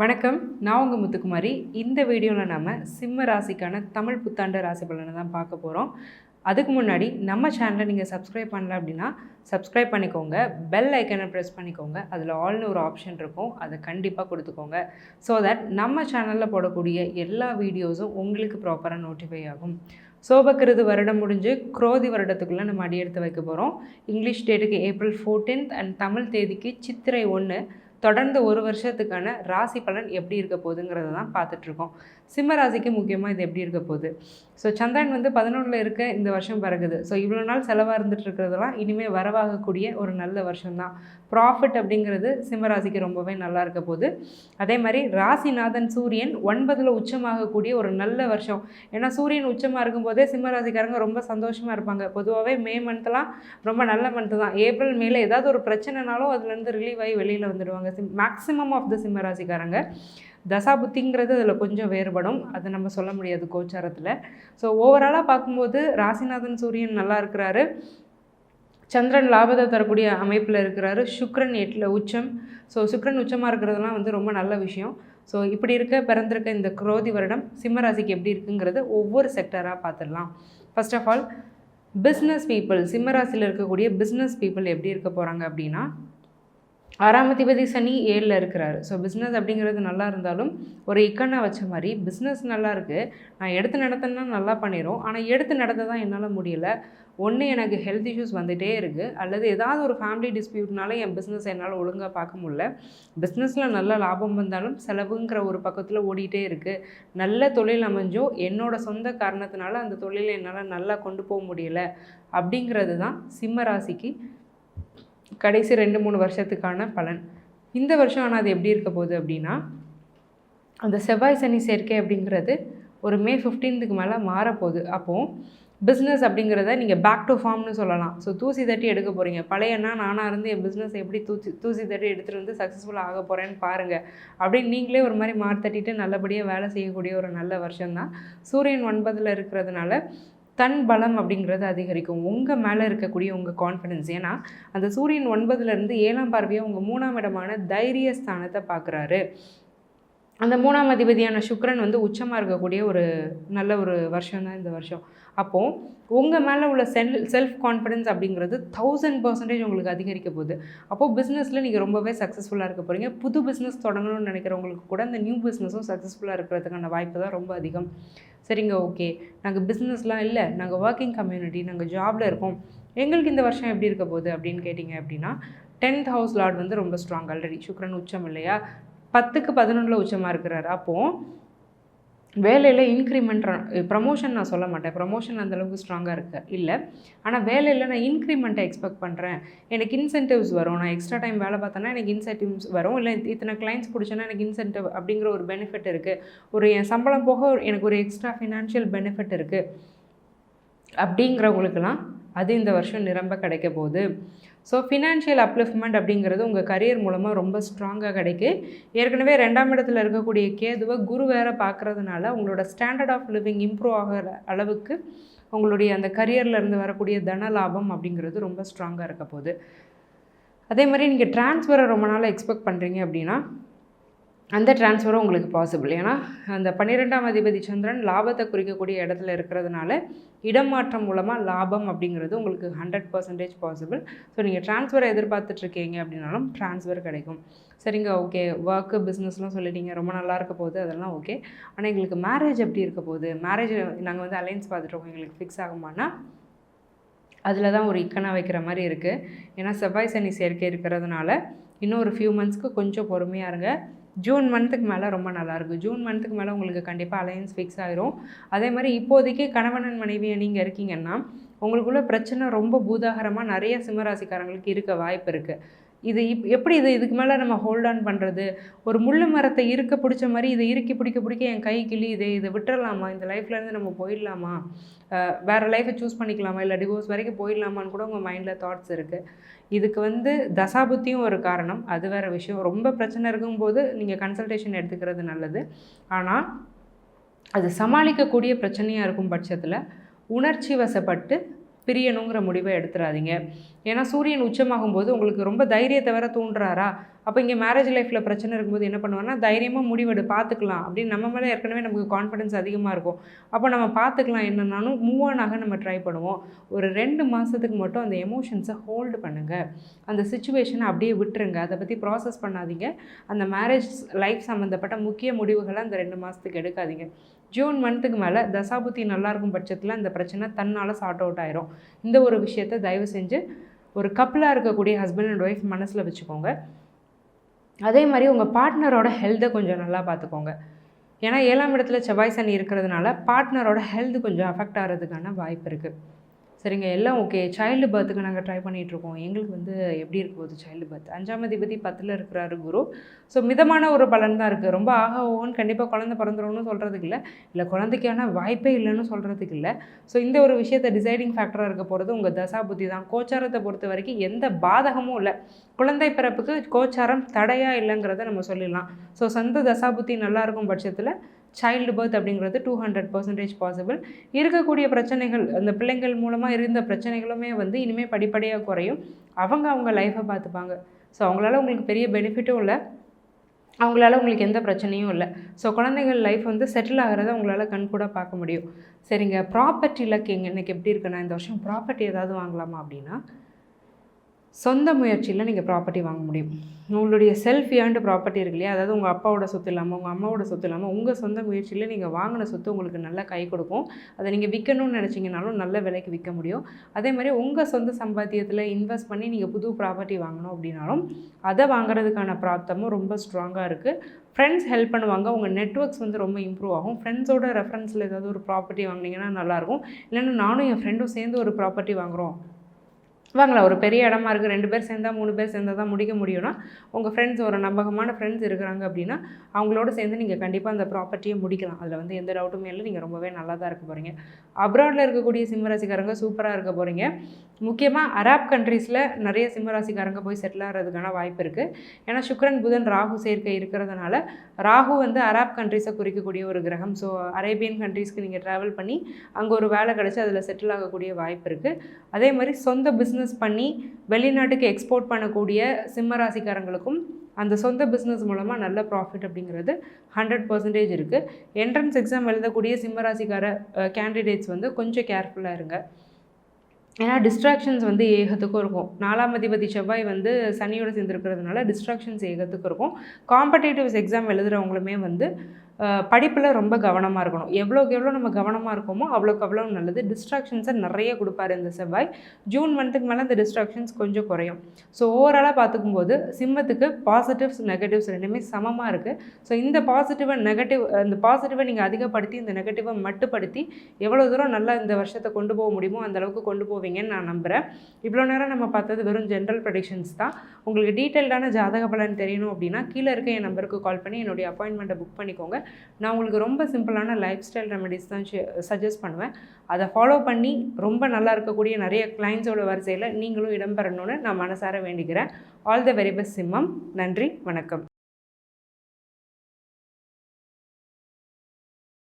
வணக்கம். நான் உங்கள் முத்துக்குமாரி. இந்த வீடியோவில் நம்ம சிம்ம ராசிக்கான தமிழ் புத்தாண்டு ராசி பலனை தான் பார்க்க போகிறோம் அதுக்கு முன்னாடி நம்ம சேனலை நீங்கள் சப்ஸ்கிரைப் பண்ணல அப்படின்னா சப்ஸ்கிரைப் பண்ணிக்கோங்க. பெல் ஐக்கனை ப்ரெஸ் பண்ணிக்கோங்க. அதில் ஆல்னு ஒரு ஆப்ஷன் இருக்கும். அதை கண்டிப்பாக கொடுத்துக்கோங்க. ஸோ தட் நம்ம சேனலில் போடக்கூடிய எல்லா வீடியோஸும் உங்களுக்கு ப்ராப்பராக நோட்டிஃபை ஆகும். சோபக்கிருது வருடம் முடிஞ்சு குரோதி வருடத்துக்குள்ளே நம்ம அடி எடுத்து வைக்க போகிறோம் இங்கிலீஷ் டேட்டுக்கு ஏப்ரல் ஃபோர்டீன்த் அண்ட் தமிழ் தேதிக்கு சித்திரை ஒன்று தொடர்ந்து ஒரு வருஷத்துக்கான ராசி பலன் எப்படி இருக்க போகுதுங்கிறத தான் பார்த்துட்ருக்கோம் சிம்மராசிக்கு முக்கியமாக இது எப்படி இருக்க போகுது? ஸோ சந்திரன் வந்து பதினொன்றில் இருக்க இந்த வருஷம் பிறகுது ஸோ இவ்வளோ நாள் செலவாக இருந்துட்டு இருக்கிறதெல்லாம் இனிமேல் வரவாகக்கூடிய ஒரு நல்ல வருஷம்தான். ப்ராஃபிட் அப்படிங்கிறது சிம்மராசிக்கு ரொம்பவே நல்லா இருக்க போகுது. அதே மாதிரி ராசிநாதன் சூரியன் ஒன்பதில் உச்சமாகக்கூடிய ஒரு நல்ல வருஷம். ஏன்னா சூரியன் உச்சமாக இருக்கும்போதே சிம்மராசிக்காரங்க ரொம்ப சந்தோஷமாக இருப்பாங்க. பொதுவாகவே மே மந்த்லாம் ரொம்ப நல்ல மந்த்து தான். ஏப்ரல் மேலே ஏதாவது ஒரு பிரச்சனைனாலும் அதுலேருந்து ரிலீவ் ஆகி வெளியில் வந்துடுவாங்க. சிம் மேக்ஸிமம் ஆஃப் த சிம்மராசிக்காரங்க தசாபுத்திங்கிறது அதில் கொஞ்சம் வேறுபடும். அது நம்ம சொல்ல முடியாது கோச்சாரத்தில். ஸோ ஓவராலாக பார்க்கும்போது ராசிநாதன் சூரியன் நல்லா இருக்கிறாரு. சந்திரன் லாபத்தை தரக்கூடிய அமைப்பில் இருக்கிறாரு. சுக்ரன் எட்டில் உச்சம். ஸோ சுக்ரன் உச்சமாக இருக்கிறதுலாம் வந்து ரொம்ப நல்ல விஷயம். ஸோ இப்படி இருக்க பிறந்திருக்க இந்த குரோதி வருடம் சிம்மராசிக்கு எப்படி இருக்குங்கிறது ஒவ்வொரு செக்டராக பார்த்துடலாம். First of all business people சிம்மராசியில் இருக்கக்கூடிய பிஸ்னஸ் பீப்புள் எப்படி இருக்க போகிறாங்க அப்படின்னா ஆறாம் அதிபதி சனி ஏழில் இருக்கிறாரு. ஸோ பிஸ்னஸ் அப்படிங்கிறது நல்லா இருந்தாலும் ஒரு இக்கண்ணை வச்ச மாதிரி பிஸ்னஸ் நல்லா இருக்குது நான் எடுத்து நடத்தினா நல்லா பண்ணிடும் ஆனால் எடுத்து நடத்த தான் என்னால் முடியல. ஒன்று எனக்கு ஹெல்த் இஷ்யூஸ் வந்துகிட்டே இருக்குது அல்லது ஏதாவது ஒரு ஃபேமிலி டிஸ்பியூட்னால என் பிஸ்னஸ் என்னால் ஒழுங்காக பார்க்க முடியல. பிஸ்னஸில் நல்ல லாபம் வந்தாலும் செலவுங்கிற ஒரு பக்கத்தில் ஓடிட்டே இருக்குது நல்ல தொழில் அமைஞ்சோ என்னோடய சொந்த காரணத்தினால அந்த தொழிலை என்னால் நல்லா கொண்டு போக முடியல. அப்படிங்கிறது தான் சிம்ம ராசிக்கு கடைசி ரெண்டு மூணு வருஷத்துக்கான பலன். இந்த வருஷம் ஆனால் அது எப்படி இருக்க போகுது அப்படின்னா அந்த செவ்வாய் சனி சேர்க்கை அப்படிங்கிறது ஒரு மே ஃபிஃப்டீன்த்துக்கு மேலே மாறப்போகுது. அப்போது பிஸ்னஸ் அப்படிங்கிறத நீங்கள் பேக் டு ஃபார்ம்னு சொல்லலாம். ஸோ தூசி தட்டி எடுக்க போகிறீங்க பழையனா நானாக இருந்து என் பிஸ்னஸ் எப்படி தூசி தூசி தட்டி எடுத்துகிட்டு வந்து சக்ஸஸ்ஃபுல்லாக ஆக போகிறேன்னு பாருங்கள் அப்படின்னு நீங்களே ஒரு மாதிரி மாறு தட்டிட்டு நல்லபடியாக வேலை செய்யக்கூடிய ஒரு நல்ல வருஷம்தான். சூரியன் ஒன்பதில் இருக்கிறதுனால தன் பலம் அப்படிங்கிறது அதிகரிக்கும். உங்கள் மேலே இருக்கக்கூடிய உங்கள் கான்ஃபிடென்ஸ் ஏன்னா அந்த சூரியன் ஒன்பதுலேருந்து ஏழாம் பார்வையை உங்கள் மூணாம் இடமான தைரிய ஸ்தானத்தை பார்க்குறாரு. அந்த மூணாம் அதிபதியான சுக்ரன் வந்து உச்சமாக இருக்கக்கூடிய ஒரு நல்ல ஒரு வருஷம் தான் இந்த வருஷம். அப்போது உங்கள் மேலே உள்ள செல் செல்ஃப் கான்ஃபிடென்ஸ் அப்படிங்கிறது தௌசண்ட் பர்சன்டேஜ் உங்களுக்கு அதிகரிக்க போகுது. அப்போது பிஸ்னஸில் நீங்கள் ரொம்பவே சக்ஸஸ்ஃபுல்லாக இருக்க போகிறீங்க புது பிஸ்னஸ் தொடங்கணும்னு நினைக்கிறவங்களுக்கு கூட அந்த நியூ பிஸ்னஸும் சக்ஸஸ்ஃபுல்லாக இருக்கிறதுக்கான வாய்ப்பு தான் ரொம்ப அதிகம். சரிங்க ஓகே நாங்கள் பிஸ்னஸ்லாம் இல்லை. நாங்கள் ஒர்க்கிங் கம்யூனிட்டி நாங்கள் ஜாபில் இருக்கோம். எங்களுக்கு இந்த வருஷம் எப்படி இருக்க போகுது அப்படின்னு கேட்டிங்க அப்படின்னா டென்த் ஹவுஸ் லார்ட் வந்து ரொம்ப ஸ்ட்ராங் ஆல்ரெடி சுக்ரன் உச்சம் இல்லையா? பத்துக்கு பதினொன்றில் உச்சமாக இருக்கிறார். அப்போது வேலையில் இன்க்ரிமெண்ட் ப்ரமோஷன் நான் சொல்ல மாட்டேன். ப்ரமோஷன் அந்தளவுக்கு ஸ்ட்ராங்காக இருக்கு இல்லை. ஆனால் வேலையில் நான் இன்க்ரிமெண்ட்டை எக்ஸ்பெக்ட் பண்ணுறேன் எனக்கு இன்சென்டிவ்ஸ் வரும். நான் எக்ஸ்ட்ரா டைம் வேலை பார்த்தேன்னா எனக்கு இன்சென்டிவ்ஸ் வரும். இல்லை இத்தனை கிளைண்ட்ஸ் பிடிச்சோன்னா எனக்கு இன்சென்டிவ் அப்படிங்கிற ஒரு பெனிஃபிட் இருக்குது ஒரு என் சம்பளம் போக எனக்கு ஒரு எக்ஸ்ட்ரா ஃபினான்ஷியல் பெனிஃபிட் இருக்குது அப்படிங்கிறவங்களுக்கெல்லாம் அது இந்த வருஷம் நிரம்ப கிடைக்க போகுது. ஸோ ஃபினான்ஷியல் அப்லிஃப்ட்மெண்ட் அப்படிங்கிறது உங்கள் கரியர் மூலமாக ரொம்ப ஸ்ட்ராங்காக கிடைக்கு. ஏற்கனவே ரெண்டாம் இடத்துல இருக்கக்கூடிய கேதுவை குரு வேற பார்க்குறதுனால உங்களோட ஸ்டாண்டர்ட் ஆஃப் லிவிங் இம்ப்ரூவ் ஆகிற அளவுக்கு உங்களுடைய அந்த கரியரில் இருந்து வரக்கூடிய தன லாபம் அப்படிங்கிறது ரொம்ப ஸ்ட்ராங்காக இருக்க போகுது. அதே மாதிரி நீங்கள் ட்ரான்ஸ்ஃபரை ரொம்ப நாள் எக்ஸ்பெக்ட் பண்ணுறீங்க அப்படின்னா அந்த டிரான்ஸ்ஃபரும் உங்களுக்கு பாசிபிள் ஏன்னா அந்த பன்னிரெண்டாம் அதிபதி சந்திரன் லாபத்தை குறிக்கக்கூடிய இடத்துல இருக்கிறதுனால இடம் மாற்றம் மூலமாக லாபம் அப்படிங்கிறது உங்களுக்கு ஹண்ட்ரட் பர்சன்டேஜ் பாசிபிள் ஸோ நீங்கள் டிரான்ஸ்ஃபரை எதிர்பார்த்துட்ருக்கீங்க அப்படின்னாலும் ட்ரான்ஸ்ஃபர் கிடைக்கும். சரிங்க ஓகே ஒர்க்கு பிஸ்னஸ்லாம் சொல்லிட்டீங்க. ரொம்ப நல்லா இருக்க போகுது. அதெல்லாம் ஓகே ஆனால் எங்களுக்கு மேரேஜ் எப்படி இருக்க போகுது? மேரேஜ் நாங்கள் வந்து அலைன்ஸ் பார்த்துட்ருக்கோம் எங்களுக்கு ஃபிக்ஸ் ஆகுமானா அதில் தான் ஒரு இக்கனை வைக்கிற மாதிரி இருக்குது ஏன்னா செவ்வாய் சனி சேர்க்கை இருக்கிறதுனால இன்னும் ஒரு ஃபியூ மந்த்ஸ்க்கு கொஞ்சம் பொறுமையாக இருங்க. ஜூன் மந்த்துக்கு மேலே ரொம்ப நல்லாயிருக்கும் ஜூன் மந்த்துக்கு மேலே உங்களுக்கு கண்டிப்பாக அலையன்ஸ் ஃபிக்ஸ் ஆயிரும். அதே மாதிரி இப்போதைக்கு கணவனன் மனைவியை நீங்கள் இருக்கீங்கன்னா உங்களுக்குள்ள பிரச்சனை ரொம்ப பூதாகரமாக நிறைய சிம்மராசிக்காரங்களுக்கு இருக்க வாய்ப்பு இருக்குது இது இப் எப்படி இது இதுக்கு மேலே நம்ம ஹோல்ட் ஆன் பண்ணுறது ஒரு முள்ளு மரத்தை இருக்க பிடிச்ச மாதிரி இதை இறுக்கி பிடிக்க பிடிக்க என் கை கிளி இதை இதை விட்டுறலாமா? இந்த லைஃப்லேருந்து நம்ம போயிடலாமா? வேறு லைஃப்பை சூஸ் பண்ணிக்கலாமா? இல்லை டிவோர்ஸ் வரைக்கும் போயிடலாமான்னு கூட உங்கள் மைண்டில் தாட்ஸ் இருக்குது இதுக்கு வந்து தசாபுத்தியும் ஒரு காரணம். அது வேறு விஷயம். ரொம்ப பிரச்சனை இருக்கும்போது நீங்கள் கன்சல்டேஷன் எடுத்துக்கிறது நல்லது. ஆனால் அது சமாளிக்கக்கூடிய பிரச்சனையாக இருக்கும் பட்சத்தில் உணர்ச்சி வசப்பட்டு பிரியணுங்கிற முடிவை எடுத்துடாதீங்க ஏன்னா சூரியன் உச்சமாகும் போது உங்களுக்கு ரொம்ப தைரியத்தை வேற தூண்டுறாரா? அப்போ இங்கே மேரேஜ் லைஃப்பில் பிரச்சனை இருக்கும்போது என்ன பண்ணுவாங்கன்னா தைரியமாக முடிவெடு பார்த்துக்கலாம் அப்படின்னு நம்ம மேலே ஏற்கனவே நமக்கு கான்ஃபிடன்ஸ் அதிகமாக இருக்கும். அப்போ நம்ம பார்த்துக்கலாம் என்னன்னாலும் மூவ் ஆன் ஆக நம்ம ட்ரை பண்ணுவோம். ஒரு ரெண்டு மாதத்துக்கு மட்டும் அந்த எமோஷன்ஸை ஹோல்டு பண்ணுங்கள் அந்த சுச்சுவேஷனை அப்படியே விட்டுருங்க. அதை பற்றி ப்ராசஸ் பண்ணாதீங்க. அந்த மேரேஜ் லைஃப் சம்மந்தப்பட்ட முக்கிய முடிவுகளை அந்த ரெண்டு மாதத்துக்கு எடுக்காதீங்க. ஜூன் மந்த்துக்கு மேலே தசாபுத்தி நல்லா இருக்கும் பட்சத்தில் அந்த பிரச்சனை தன்னால் சார்ட் அவுட் ஆயிரும். இந்த ஒரு விஷயத்தை தயவு செஞ்சு ஒரு கப்பலாக இருக்கக்கூடிய ஹஸ்பண்ட் அண்ட் ஒய்ஃப் மனசில் வச்சுக்கோங்க. அதே மாதிரி உங்கள் பார்ட்னரோட ஹெல்த்தை கொஞ்சம் நல்லா பார்த்துக்கோங்க. ஏன்னா ஏழாம் இடத்துல செவ்வாய் சனி இருக்கிறதுனால பார்ட்னரோட ஹெல்த் கொஞ்சம் அஃபெக்ட் ஆகிறதுக்கான வாய்ப்பு இருக்குது சரிங்க எல்லாம் ஓகே சைல்டு பர்த்துக்கு நாங்கள் ட்ரை பண்ணிகிட்ருக்கோம் எங்களுக்கு வந்து எப்படி இருக்க போகுது சைல்டு பர்த் அஞ்சாம் அதிபதி பத்தில் இருக்கிறாரு குரு. ஸோ மிதமான ஒரு பலன் தான் இருக்குது ரொம்ப ஆக ஓன்னு கண்டிப்பாக குழந்தை பிறந்துரும்னு சொல்கிறதுக்கு இல்லை. இல்லை குழந்தைக்கான வாய்ப்பே இல்லைன்னு சொல்கிறதுக்கு இல்லை. ஸோ இந்த ஒரு விஷயத்தை டிசைடிங் ஃபேக்டராக இருக்க போகிறது உங்கள் தசா புத்தி தான். கோச்சாரத்தை பொறுத்த வரைக்கும் எந்த பாதகமும் இல்லை. குழந்தை பிறப்புக்கு கோச்சாரம் தடையாக இல்லைங்கிறத நம்ம சொல்லிடலாம். ஸோ சொந்த தசாபுத்தி நல்லா இருக்கும் பட்சத்தில் சைல்டு பர்த் அப்படிங்கிறது டூ ஹண்ட்ரட் பர்சன்டேஜ் பாசிபிள் இருக்கக்கூடிய பிரச்சனைகள் அந்த பிள்ளைங்கள் மூலமாக இருந்த பிரச்சனைகளுமே வந்து இனிமேல் படிப்படியாக குறையும். அவங்க அவங்க லைஃப்பை பார்த்துப்பாங்க. ஸோ அவங்களால உங்களுக்கு பெரிய பெனிஃபிட்டும் இல்லை. அவங்களால உங்களுக்கு எந்த பிரச்சனையும் இல்லை. ஸோ குழந்தைகள் லைஃப் வந்து செட்டில் ஆகிறத உங்களால் கண் கூட பார்க்க முடியும். சரிங்க ப்ராப்பர்ட்டி லக் எங்கள் எனக்கு எப்படி இருக்குன்னா இந்த வருஷம் ப்ராப்பர்ட்டி ஏதாவது வாங்கலாமா அப்படின்னா சொந்த முயற்சியில் நீங்கள் ப்ராப்பர்ட்டி வாங்க முடியும். உங்களுடைய செல்ஃப் ஏர்ன்டு ப்ராப்பர்ட்டி இருக்கு இல்லையா? அதாவது உங்கள் அப்பாவோட சொத்து இல்லாமல் உங்கள் அம்மாவோட சொத்து இல்லாமல் உங்கள் சொந்த முயற்சியில் நீங்கள் வாங்கின சொத்து உங்களுக்கு நல்லா கை கொடுக்கும். அதை நீங்கள் விற்கணும்னு நினச்சிங்கனாலும் நல்ல விலைக்கு விற்க முடியும். அதே மாதிரி உங்கள் சொந்த சம்பாத்தியத்தில் இன்வெஸ்ட் பண்ணி நீங்கள் புது ப்ராப்பர்ட்டி வாங்கணும் அப்படின்னாலும் அதை வாங்குறதுக்கான பிராப்தமும் ரொம்ப ஸ்ட்ராங்காக இருக்குது ஃப்ரெண்ட்ஸ் ஹெல்ப் பண்ணுவாங்க. உங்கள் நெட்ஒர்க்ஸ் வந்து ரொம்ப இம்ப்ரூவ் ஆகும். ஃப்ரெண்ட்ஸோட ரெஃபரன்ஸில் ஏதாவது ஒரு ப்ராப்பர்ட்டி வாங்கினீங்கன்னா நல்லாயிருக்கும் இல்லைன்னா நானும் என் ஃப்ரெண்டும் சேர்ந்து ஒரு ப்ராப்பர்ட்டி வாங்குகிறோம் வாங்கலாம் ஒரு பெரிய இடமா இருக்குது ரெண்டு பேர் சேர்ந்தா மூணு பேர் சேர்ந்தால் தான் முடிக்க முடியும்னா உங்கள் ஃப்ரெண்ட்ஸ் ஒரு நம்பகமான ஃப்ரெண்ட்ஸ் இருக்கிறாங்க அப்படின்னா அவங்களோட சேர்ந்து நீங்கள் கண்டிப்பாக அந்த ப்ராப்பர்ட்டியை முடிக்கலாம். அதில் வந்து எந்த டவுட்டுமே இல்லை நீங்கள் ரொம்பவே நல்லா தான் இருக்க போகிறீங்க அப்ராடில் இருக்கக்கூடிய சிம்மராசிக்காரங்க சூப்பராக இருக்க போகிறீங்க முக்கியமாக அராப் கண்ட்ரீஸில் நிறைய சிம்மராசிக்காரங்க போய் செட்டில் ஆகிறதுக்கான வாய்ப்பு இருக்குது ஏன்னா சுக்ரன் புதன் ராகு சேர்க்கை இருக்கிறதுனால ராகு வந்து அராப் கண்ட்ரீஸை குறிக்கக்கூடிய ஒரு கிரகம். ஸோ அரேபியன் கண்ட்ரீஸ்க்கு நீங்கள் ட்ராவல் பண்ணி அங்கே ஒரு வேலை கிடச்சி அதில் செட்டில் ஆகக்கூடிய வாய்ப்பு இருக்குது அதே மாதிரி சொந்த பிஸ்னஸ் பிஸ்னஸ் பண்ணி வெளிநாட்டுக்கு எக்ஸ்போர்ட் பண்ணக்கூடிய சிம்ம ராசிக்காரங்களுக்கும் அந்த சொந்த பிஸ்னஸ் மூலமாக நல்ல ப்ராஃபிட் அப்படிங்கிறது ஹண்ட்ரட் பர்சன்டேஜ் இருக்குது என்ட்ரன்ஸ் எக்ஸாம் எழுதக்கூடிய சிம்மராசிக்கார கேண்டிடேட்ஸ் வந்து கொஞ்சம் கேர்ஃபுல்லாக இருங்க. ஏன்னா டிஸ்ட்ராக்ஷன்ஸ் வந்து ஏகத்துக்கும் இருக்கும். நாலாம் அதிபதி செவ்வாய் வந்து சனியோடு சேர்ந்துருக்கிறதுனால டிஸ்ட்ராக்ஷன்ஸ் ஏகத்துக்கும் இருக்கும். காம்படேட்டிவ்ஸ் எக்ஸாம் எழுதுகிறவங்களுமே வந்து படிப்பில் ரொம்ப கவனமாக இருக்கணும். எவ்வளோக்கு எவ்வளோ நம்ம கவனமாக இருக்கோமோ அவ்வளோக்கு அவ்வளோ நல்லது. டிஸ்ட்ராக்ஷன்ஸை நிறைய கொடுப்பாரு இந்த செவ்வாய். ஜூன் மந்த்துக்கு மேலே இந்த டிஸ்ட்ராக்ஷன்ஸ் கொஞ்சம் குறையும். ஸோ ஓவராலாக பார்த்துக்கும்போது சிம்மத்துக்கு பாசிட்டிவ்ஸ் நெகட்டிவ்ஸ் ரெண்டுமே சமமாக இருக்குது ஸோ இந்த பாசிட்டிவை நெகட்டிவ் இந்த பாசிட்டிவை நீங்கள் அதிகப்படுத்தி இந்த நெகட்டிவை மட்டுப்படுத்தி எவ்வளோ தூரம் நல்லா இந்த வருஷத்தை கொண்டு போக முடியுமோ அந்தளவுக்கு கொண்டு போவீங்கன்னு நான் நம்புகிறேன் இவ்வளோ நேரம் நம்ம பார்த்தது வெறும் ஜென்ரல் ப்ரடிக்ஷன்ஸ் தான். உங்களுக்கு டீட்டெயில்டான ஜாதக பலன் தெரியணும் அப்படின்னா கீழே இருக்க என் நம்பருக்கு கால் பண்ணி என்னுடைய அப்பாயின்மெண்ட்டை புக் பண்ணிக்கோங்க. நான் உங்களுக்கு ரொம்ப சிம்பிளான லைஃப் ஸ்டைல் ரெமெடிஸ் தான் சஜஸ்ட் பண்ணுவேன். அதை ஃபாலோ பண்ணி ரொம்ப நல்லா இருக்கக்கூடிய நிறைய கிளைண்ட்ஸோட வரிசையில் நீங்களும் இடம்பெறணும்னு நான் மனசார வேண்டிக்கிறேன். ஆல் த வெரி பெஸ்ட் சிம்மம். நன்றி வணக்கம்.